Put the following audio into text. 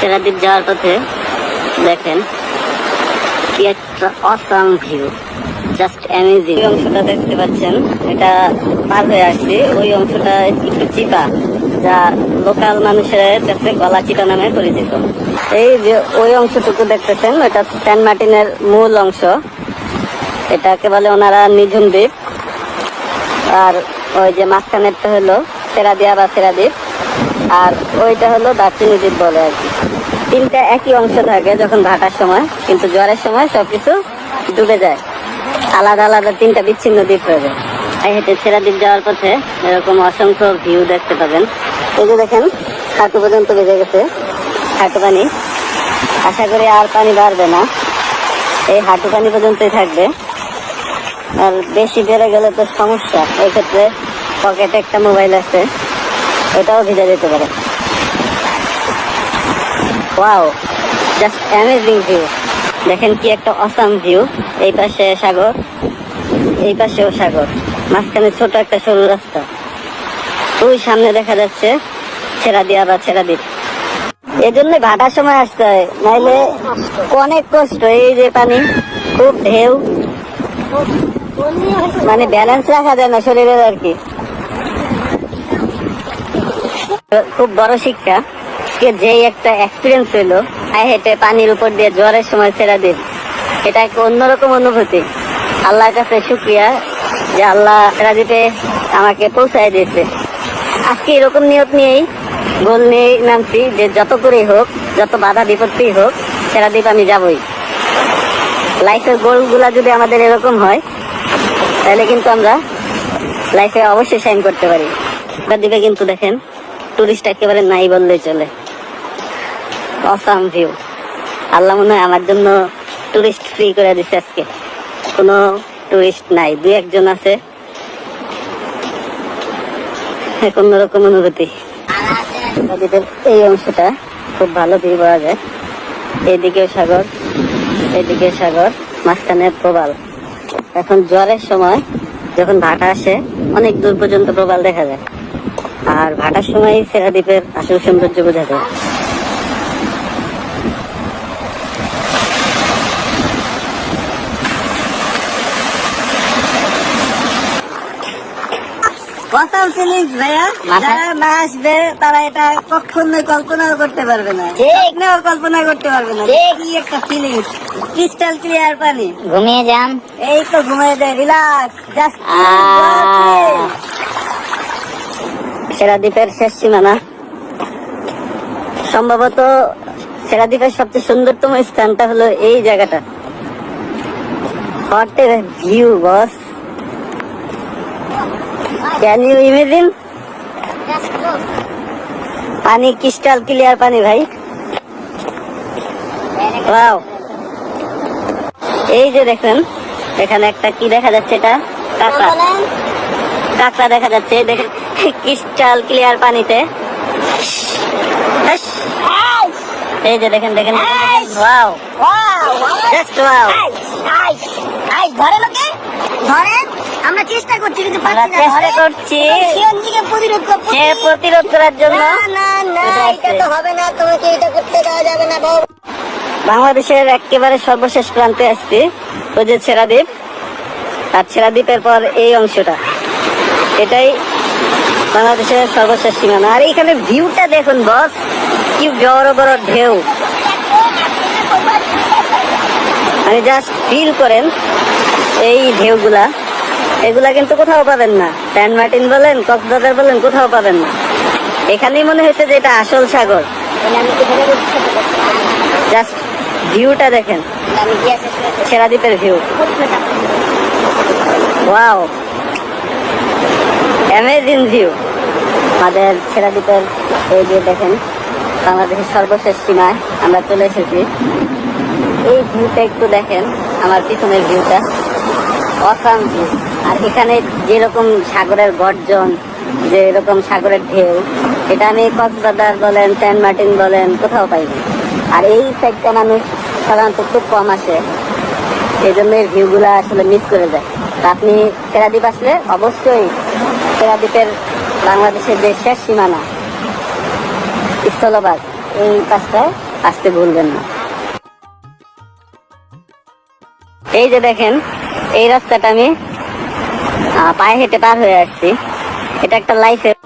সেরাদ্বীপ যাওয়ার পথে দেখেন কি একটা অসাম ভিউ জাস্ট অ্যামেজিং ওই অংশটা দেখতে পাচ্ছেন, এটা পার হয়ে আসছে। ওই অংশটা একটু চিপা, যা লোকাল মানুষের কাছে গলা চিপা নামে পরিচিত। এই যে ওই অংশটুকু দেখতেছেন, ওটা সেন্ট মার্টিনের মূল অংশ। এটাকে বলে ওনারা নিঝুম দ্বীপ। আর ওই যে মাঝখানেরটা হলো সেরাদিয়া বা সেরাদ্বীপ। আর ওইটা হলো দার্চিনি দ্বীপ বলে আর কি। তিনটা একই অংশ থাকে যখন ভাটার সময়, কিন্তু জ্বরের সময় সবকিছু ডুবে যায়। আলাদা আলাদা তিনটা বিচ্ছিন্ন দ্বীপ হয়ে যায়। এই হেঁটে ছেড়া দ্বীপ যাওয়ার পথে এরকম অসংখ্য ভিউ দেখতে পাবেন। এই যে দেখেন হাঁটু পর্যন্ত বেজে গেছে হাঁটু পানি। আশা করি আর পানি বাড়বে না। এই হাঁটু পানি পর্যন্তই থাকবে। আর বেশি বেড়ে গেলে তো সমস্যা। এক্ষেত্রে পকেটে একটা মোবাইল আছে। ওটাও ভিজে যেতে পারে। ওয়াও জাস্ট অ্যামেজিং ভিউ দেখেন কি একটা অসাম ভিউ এই পাশে সাগর, এই পাশেও সাগর। মাঝখানে ছোট একটা সরু রাস্তা। ওই সামনে দেখা যাচ্ছে ছেড়া দিয়া বা ছেড়া দ্বীপ এই জন্য ভাটার সময় আসতে হয়, নাইলে অনেক কষ্ট। এই যে পানি, খুব ঢেউ। মানে ব্যালেন্স রাখা যায় না শরীরের আর কি। খুব বড় শিক্ষা। আজকে যেই একটা এক্সপিরিয়েন্স হলো আই হেঁটে পানির উপর দিয়ে জ্বরের সময় ছেড়া দিন এটা একটা অন্যরকম অনুভূতি। আল্লাহর কাছে শুক্রিয়া যে আল্লাহ দিতে আমাকে পৌঁছায় দিয়েছে। আজকে এরকম নিয়ত নিয়েই গোল নিয়েই নামছি যে যত করেই হোক, যত বাধা বিপত্তি হোক, সেরা দ্বীপ আমি যাবই। লাইফের গোলগুলা যদি আমাদের এরকম হয়, তাহলে কিন্তু আমরা লাইফে অবশ্যই সাইন করতে পারি। দিকে কিন্তু দেখেন টুরিস্ট একেবারে নাই বললেই চলে। অসাম ভিউ আল্লাহ মনে হয় আমার জন্য টুরিস্ট ফ্রি করে দিচ্ছে আজকে। কোনো টুরিস্ট নাই দুই একজন আছে। এক অন্যরকম অনুভূতি। নদীদের এই অংশটা খুব ভালো ভিউ পাওয়া যায়। এইদিকেও সাগর এইদিকে সাগর, মাঝখানে প্রবাল। এখন জ্বরের সময় যখন ভাটা আসে, অনেক দূর পর্যন্ত প্রবাল দেখা যায়। আর ভাটার সময় সেরাদ্বীপের আসল সৌন্দর্য বোঝা যায়। কত ফিলিংস ভাইয়া। যারা না আসবে তারা এটা কখনোই কল্পনাও করতে পারবে না। ঠিক। নেও কল্পনা করতে পারবে না। কি একটা ফিলিংস ক্রিস্টাল ক্লিয়ার পানি। ঘুমিয়ে যান। এই তো ঘুমিয়ে দেয় রিল্যাক্স জাস্ট আহ। সেরাদ্বীপের শেষ সীমানা। সম্ভবত সেরাদ্বীপের সবচেয়ে সুন্দরতম স্থানটা হলো এই জায়গাটা। What a view, boss. Can you imagine পানি ক্রিস্টাল ক্লিয়ার পানি, ভাই। ওয়াও এই যে দেখেন, এখানে একটা কি দেখা যাচ্ছে এটা? কাঁকড়া। কাঁকড়া দেখা যাচ্ছে, দেখেন ক্রিস্টাল ক্লিয়ার পানিতে। এই যে দেখেন দেখেন ওয়াও। Just wow. ধরে লোকে ধরে আমরা চেষ্টা করছি কিন্তু পারছি না। চেষ্টা। করছি। সিএনজিকে প্রতিরোধ করতে সে প্রতিরোধ করার জন্য। না না এটা এটা তো হবে না। তোমাকে এটা করতে দেওয়া যাবে না বাবু বাংলাদেশের একেবারে সর্বশেষ প্রান্তে আসছি। ওই যে ছেড়াদ্বীপ। আর ছেড়াদ্বীপের পর এই অংশটা। এটাই বাংলাদেশের সর্বশেষ সীমানা আর এইখানে ভিউটা দেখুন বস কি বড় বড় ঢেউ। মানে জাস্ট ফিল করেন এই ঢেউগুলা। এগুলা কিন্তু কোথাও পাবেন না। স্যান্ড মার্টিন বলেন কক্সবাজার বলেন কোথাও পাবেন না। এখানেই মনে হয়েছে যে এটা আসল সাগর। জাস্ট ভিউটা দেখেন। সেরাদ্বীপের ভিউ ওয়াও অ্যামেজিং ভিউ আমাদের সেরাদ্বীপের এই যে দেখেন, বাংলাদেশের সর্বশেষ সীমায় আমরা চলে এসেছি। এই ভিউটা একটু দেখেন, আমার পিছনের ভিউটা অসাম ভিউ আর এখানে যেরকম সাগরের গর্জন যে এরকম সাগরের ঢেউ, এটা আমি কক্সবাজার বলেন, সেন্ট মার্টিন বলেন, কোথাও পাইনি। আর এই সাইডটা মানুষ সাধারণত খুব কম আসে। এই জন্য ভিউগুলা আসলে মিস করে যায়। আপনি সেরাদ্বীপ আসলে অবশ্যই সেরাদ্বীপের বাংলাদেশের যে শেষ সীমানা, স্থলভাগ, এই পাশটায় আসতে ভুলবেন না। এই যে দেখেন, এই রাস্তাটা আমি পায়ে হেঁটে পার হয়ে আসছি। এটা একটা লাইফের